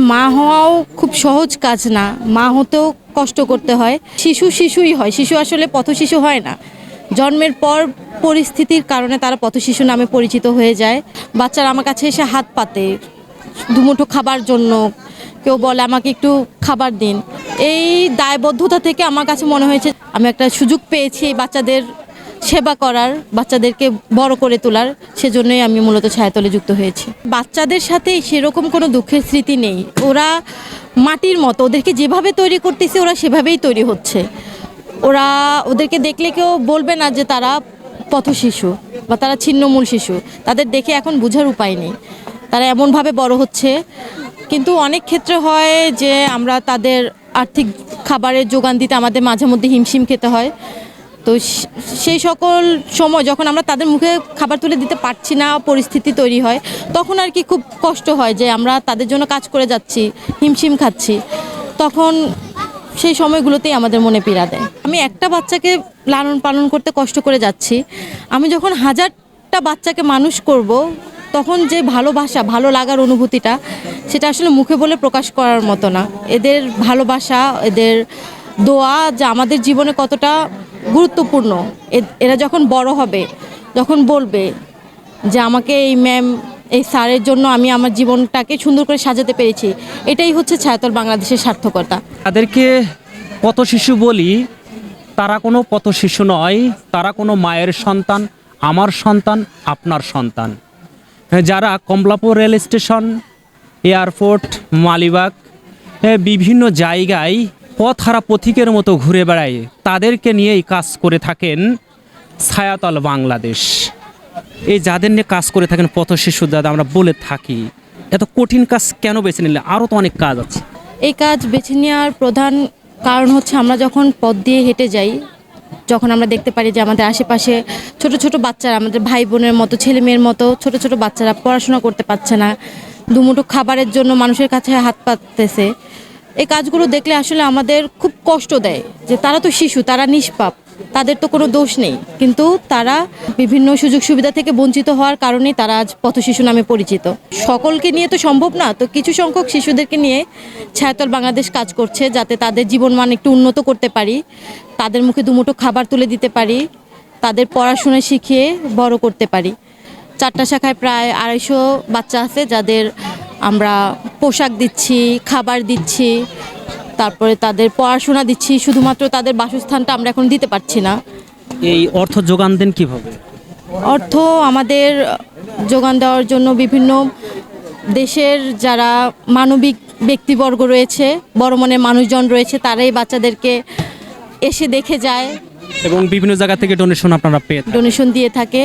মা হওয়াও খুব সহজ কাজ না। মা হতেও কষ্ট করতে হয়। শিশু শিশুই হয়। শিশু আসলে পথ শিশু হয় না। জন্মের পর পরিস্থিতির কারণে তারা পথ শিশু নামে পরিচিত হয়ে যায়। বাচ্চারা আমার কাছে এসে হাত পাতে। দুমুঠো খাবার জন্য কেউ বলে, আমাকে একটু খাবার দিন। এই দায়বদ্ধতা থেকে আমার কাছে মনে হয়েছে, আমি একটা সুযোগ পেয়েছি এই বাচ্চাদের সেবা করার, বাচ্চাদেরকে বড় করে তোলার, সেজন্যই আমি মূলত ছায়াতলে যুক্ত হয়েছি। বাচ্চাদের সাথে সেরকম কোনো দুঃখের স্মৃতি নেই। ওরা মাটির মতো, ওদেরকে যেভাবে তৈরি করতেছে, ওরা সেভাবেই তৈরি হচ্ছে। ওরা ওদেরকে দেখলে কেউ বলবে না যে তারা পথ শিশু বা তারা ছিন্নমূল শিশু। তাদের দেখে এখন বোঝার উপায় নেই। তারা এমনভাবে বড় হচ্ছে। কিন্তু অনেক ক্ষেত্রে হয় যে আমরা তাদের আর্থিক খাবারের যোগান দিতে আমাদের মাঝে মধ্যে হিমশিম খেতে হয়। তো সেই সকল সময় যখন আমরা তাদের মুখে খাবার তুলে দিতে পারছি না, পরিস্থিতি তৈরি হয়, তখন আর কি খুব কষ্ট হয় যে আমরা তাদের জন্য কাজ করে যাচ্ছি, হিমশিম খাচ্ছি। তখন সেই সময়গুলোতেই আমাদের মনে পীড়া দেয়। আমি একটা বাচ্চাকে লালন পালন করতে কষ্ট করে যাচ্ছি। আমি যখন হাজারটা বাচ্চাকে মানুষ করব, তখন যে ভালোবাসা, ভালো লাগার অনুভূতিটা, সেটা আসলে মুখে বলে প্রকাশ করার মতো না। এদের ভালোবাসা, এদের দোয়া যে আমাদের জীবনে কতটা গুরুত্বপূর্ণ। এরা যখন বড় হবে যখন বলবে যে আমাকে এই ম্যাম এই স্যারের জন্য আমি আমার জীবনটাকে সুন্দর করে সাজাতে পেরেছি এটাই হচ্ছে ছায়াতল বাংলাদেশের সার্থকতা। তাদেরকে পথ শিশু বলি তারা কোনো পথ শিশু নয় তারা কোনো মায়ের সন্তান আমার সন্তান আপনার সন্তান। যারা Kamalapur rail station airport Malibag এ, বিভিন্ন জায়গায় পথ হারা পথিকের মতো ঘুরে বেড়ায়। তাদেরকে নিয়েই কাজ করে থাকেন ছায়াতল বাংলাদেশ। এই যাদের নিয়ে কাজ করে থাকেন পথ শিশু দাদা, আমরা বলে থাকি, এত কঠিন কাজ কেন বেছে নিলে? আরও তো অনেক কাজ আছে। এই কাজ বেছে নেওয়ার প্রধান কারণ হচ্ছে আমরা যখন পথ দিয়ে হেঁটে যাই, যখন আমরা দেখতে পারি যে আমাদের আশেপাশে ছোট ছোট বাচ্চারা, আমাদের ভাই বোনের মতো ছেলে মেয়ের মতো ছোট ছোট বাচ্চারা পড়াশোনা করতে পারছে না, দুমুঠো খাবারের জন্য মানুষের কাছে হাত পাততেছে। এই কাজগুলো দেখলে আসলে আমাদের খুব কষ্ট দেয় যে তারা তো শিশু, তারা নিষ্পাপ, তাদের তো কোনো দোষ নেই। কিন্তু তারা বিভিন্ন সুযোগ সুবিধা থেকে বঞ্চিত হওয়ার কারণেই তারা আজ পথ শিশু নামে পরিচিত। সকলকে নিয়ে তো সম্ভব না, তো কিছু সংখ্যক শিশুদেরকে নিয়ে ছায়াতল বাংলাদেশ কাজ করছে যাতে তাদের জীবনমান একটু উন্নত করতে পারি, তাদের মুখে দুমুঠো খাবার তুলে দিতে পারি, তাদের পড়াশোনা শিখিয়ে বড় করতে পারি। চারটা শাখায় প্রায় আড়াইশো বাচ্চা আছে যাদের আমরা পোশাক দিচ্ছি খাবার দিচ্ছি তারপরে তাদের পড়াশোনা দিচ্ছি শুধুমাত্র তাদের বাসস্থানটা আমরা এখন দিতে পারছি না। এই অর্থ যোগান দেন কীভাবে? অর্থ আমাদের যোগান দেওয়ার জন্য বিভিন্ন দেশের যারা মানবিক ব্যক্তিবর্গ রয়েছে বড় মনের মানুষজন রয়েছে তারাই বাচ্চাদেরকে এসে দেখে যায়। এবং বিভিন্ন জায়গা থেকে ডোনেশন আপনারা পেয়ে ডোনেশন দিয়ে থাকে।